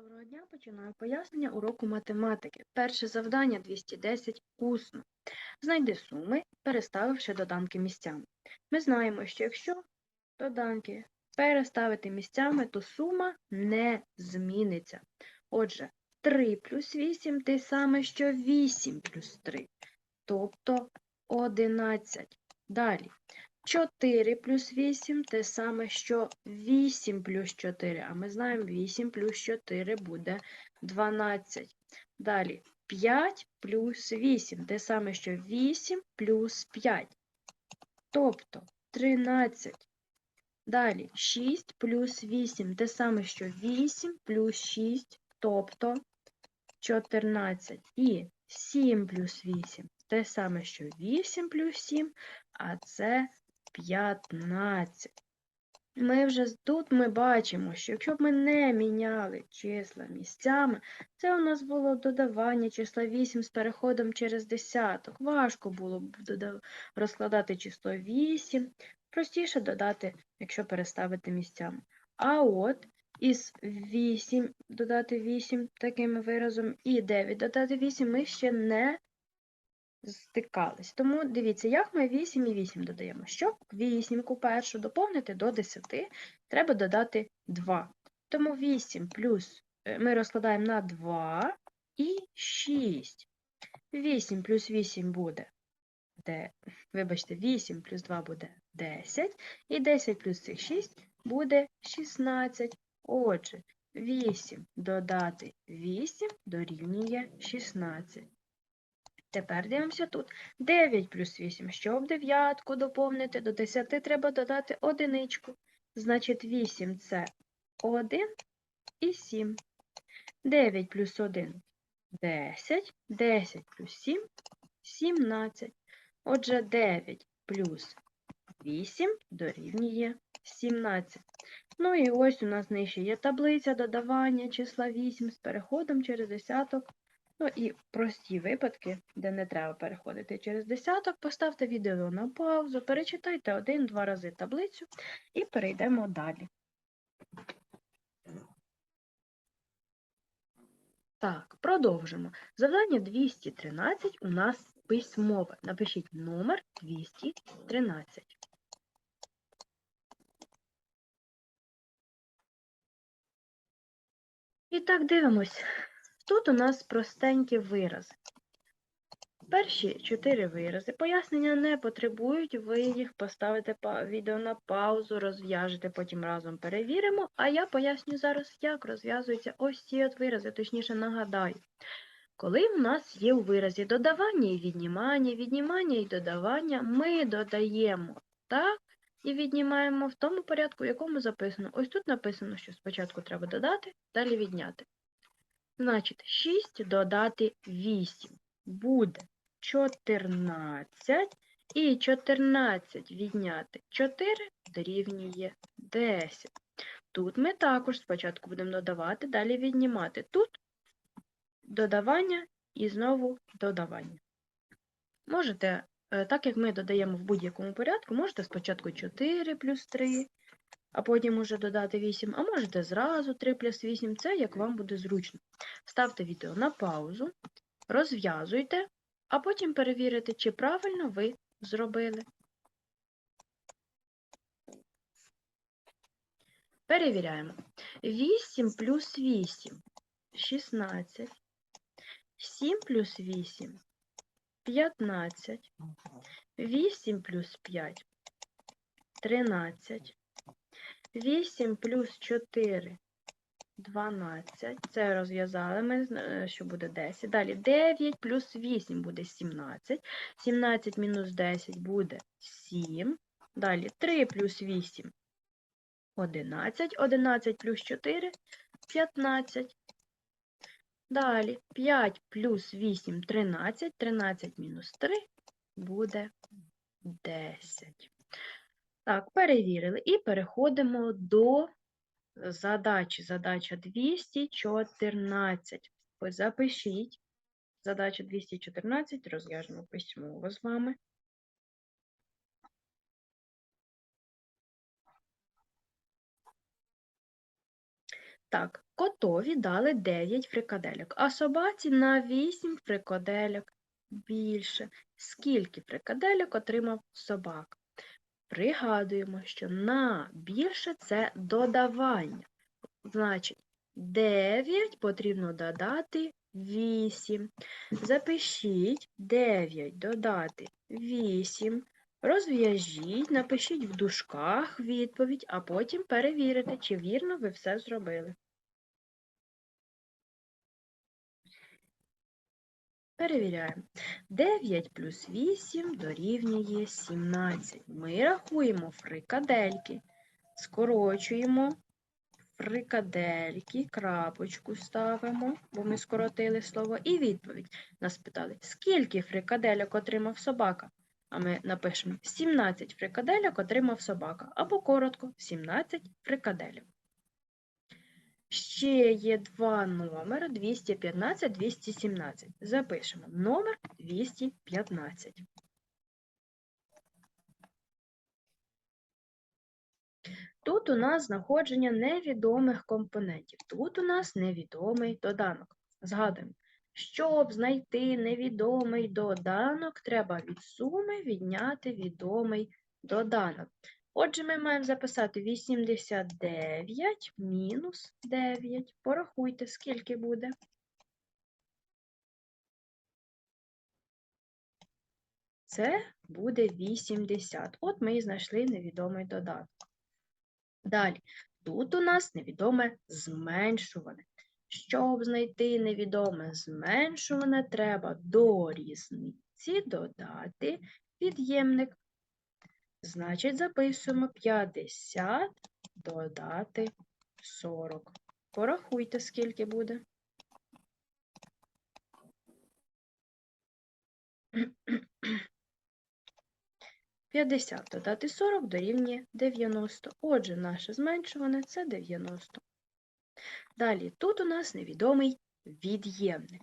Доброго дня, починаю пояснення уроку математики. Перше завдання 210 усно. Знайди суми, переставивши доданки місцями. Ми знаємо, що якщо доданки переставити місцями, то сума не зміниться. Отже, 3 плюс 8 те саме, що 8 плюс 3, тобто 11. Далі. 4 плюс 8 те саме, що 8 плюс 4. А ми знаємо, 8 плюс 4 буде 12. Далі 5 плюс 8 те саме, що 8 плюс 5. Тобто 13. Далі 6 плюс 8 те саме, що 8 плюс 6, тобто 14. І 7 плюс 8 те саме, що 8 плюс 7, а це 15. Ми вже тут ми бачимо, що якщо б ми не міняли числа місцями, це у нас було додавання числа 8 з переходом через десяток. Важко було б розкладати число 8. Простіше додати, якщо переставити місцями. А от із 8 додати 8 таким виразом і 9 додати 8 ми ще не стикались. Тому дивіться, як ми 8 і 8 додаємо. Щоб вісімку першу доповнити до 10, треба додати 2. Тому 8 плюс е, ми розкладаємо на 2 і 6. 8 плюс 8 буде, де, вибачте, 8 плюс 2 буде 10, і 10 плюс цих 6 буде 16. Отже, 8 додати 8 дорівнює 16. Тепер дивимося тут. 9 плюс 8. Щоб дев'ятку доповнити до 10 треба додати одиничку. Значить, 8 це 1 і 7. 9 плюс 1 – 10. 10 плюс 7 – 17. Отже, 9 плюс 8 дорівнює 17. Ну і ось у нас нижче є таблиця додавання числа 8 з переходом через десяток. Ну і прості випадки, де не треба переходити через десяток, поставте відео на паузу, перечитайте один-два рази таблицю і перейдемо далі. Так, продовжимо. Завдання 213 у нас письмове. Напишіть номер 213. І так дивимось. Тут у нас простенькі вирази. Перші чотири вирази пояснення не потребують, ви їх поставите відео на паузу, розв'яжете, потім разом перевіримо, а я поясню зараз, як розв'язуються ось ці от вирази, точніше нагадаю. Коли в нас є у виразі додавання і віднімання, віднімання і додавання, ми додаємо так і віднімаємо в тому порядку, в якому записано. Ось тут написано, що спочатку треба додати, далі відняти. Значить, 6 додати 8 буде 14. І 14 відняти 4 дорівнює 10. Тут ми також спочатку будемо додавати, далі віднімати. Тут додавання і знову додавання. Можете, е, так як ми додаємо в будь-якому порядку, можете спочатку 4 плюс 3, а потім уже додати 8, а можете зразу 3 плюс 8, це як вам буде зручно. Ставте відео на паузу, розв'язуйте, а потім перевірите, чи правильно ви зробили. Перевіряємо. 8 плюс 8 – 16. 7 плюс 8 – 15. 8 плюс 5 – 13. 8 плюс 4 – 12. Це розв'язали ми, що буде 10. Далі 9 плюс 8 буде 17. 17 мінус 10 буде 7. Далі 3 плюс 8 – 11. 11 плюс 4 – 15. Далі 5 плюс 8 – 13. 13 мінус 3 буде 10. Так, перевірили. І переходимо до задачі. Задача 214. Запишіть. Задача 214 розв'яжемо письмово з вами. Так, котові дали 9 фрикадельок, а собаці на 8 фрикадельок більше. Скільки фрикадельок отримав собака? Пригадуємо, що на більше це додавання. Значить, 9 потрібно додати 8. Запишіть 9 додати 8. Розв'яжіть, напишіть в дужках відповідь, а потім перевірите, чи вірно ви все зробили. Перевіряємо. 9 плюс 8 дорівнює 17. Ми рахуємо фрикадельки. Скорочуємо фрикадельки, крапочку ставимо, бо ми скоротили слово, і відповідь. Нас питали, скільки фрикадельок отримав собака? А ми напишемо 17 фрикадельок отримав собака. Або коротко 17 фрикадельок. Ще є два номери 215, 217. Запишемо номер 215. Тут у нас знаходження невідомих компонентів. Тут у нас невідомий доданок. Згадуємо, щоб знайти невідомий доданок, треба від суми відняти відомий доданок. Отже, ми маємо записати 89 мінус 9. Порахуйте, скільки буде. Це буде 80. От ми і знайшли невідомий додаток. Далі, тут у нас невідоме зменшуване. Щоб знайти невідоме зменшуване, треба до різниці додати від'ємник. Значить, записуємо 50 додати 40. Порахуйте, скільки буде. П'ятдесят додати 40 дорівнює 90. Отже, наше зменшуване це 90. Далі, тут у нас невідомий від'ємник.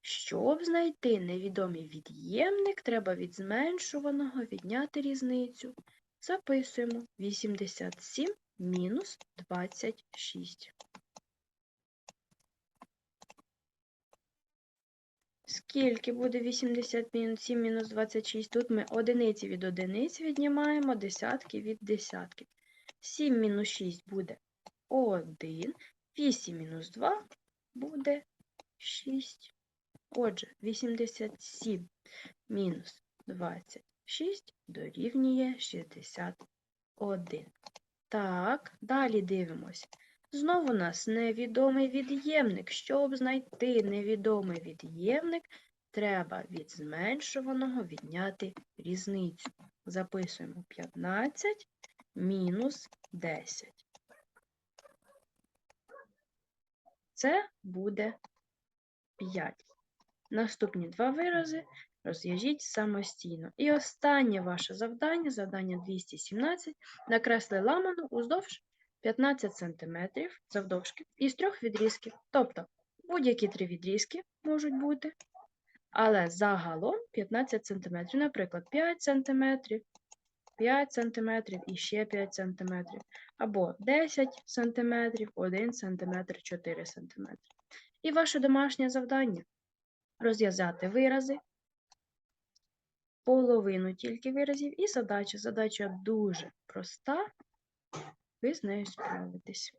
Щоб знайти невідомий від'ємник, треба від зменшуваного відняти різницю. Записуємо 87 мінус 26. Скільки буде 87 мінус 26? Тут ми одиниці від одиниць віднімаємо, десятки від десятків. 7 мінус 6 буде 1, 8 мінус 2 буде 6. Отже, 87 мінус 26 дорівнює 61. Так, далі дивимося. Знову у нас невідомий від'ємник. Щоб знайти невідомий від'ємник, треба від зменшуваного відняти різницю. Записуємо 15 мінус 10. Це буде 5. Наступні два вирази розв'яжіть самостійно. І останнє ваше завдання, завдання 217, накресли ламану уздовж 15 см завдовжки із трьох відрізків. Тобто будь-які три відрізки можуть бути, але загалом 15 см, наприклад, 5 см, 5 см і ще 5 см, або 10 см, 1 см, 4 см. І ваше домашнє завдання розв'язати вирази, половину тільки виразів, і задача. Задача дуже проста, ви з нею справитесь.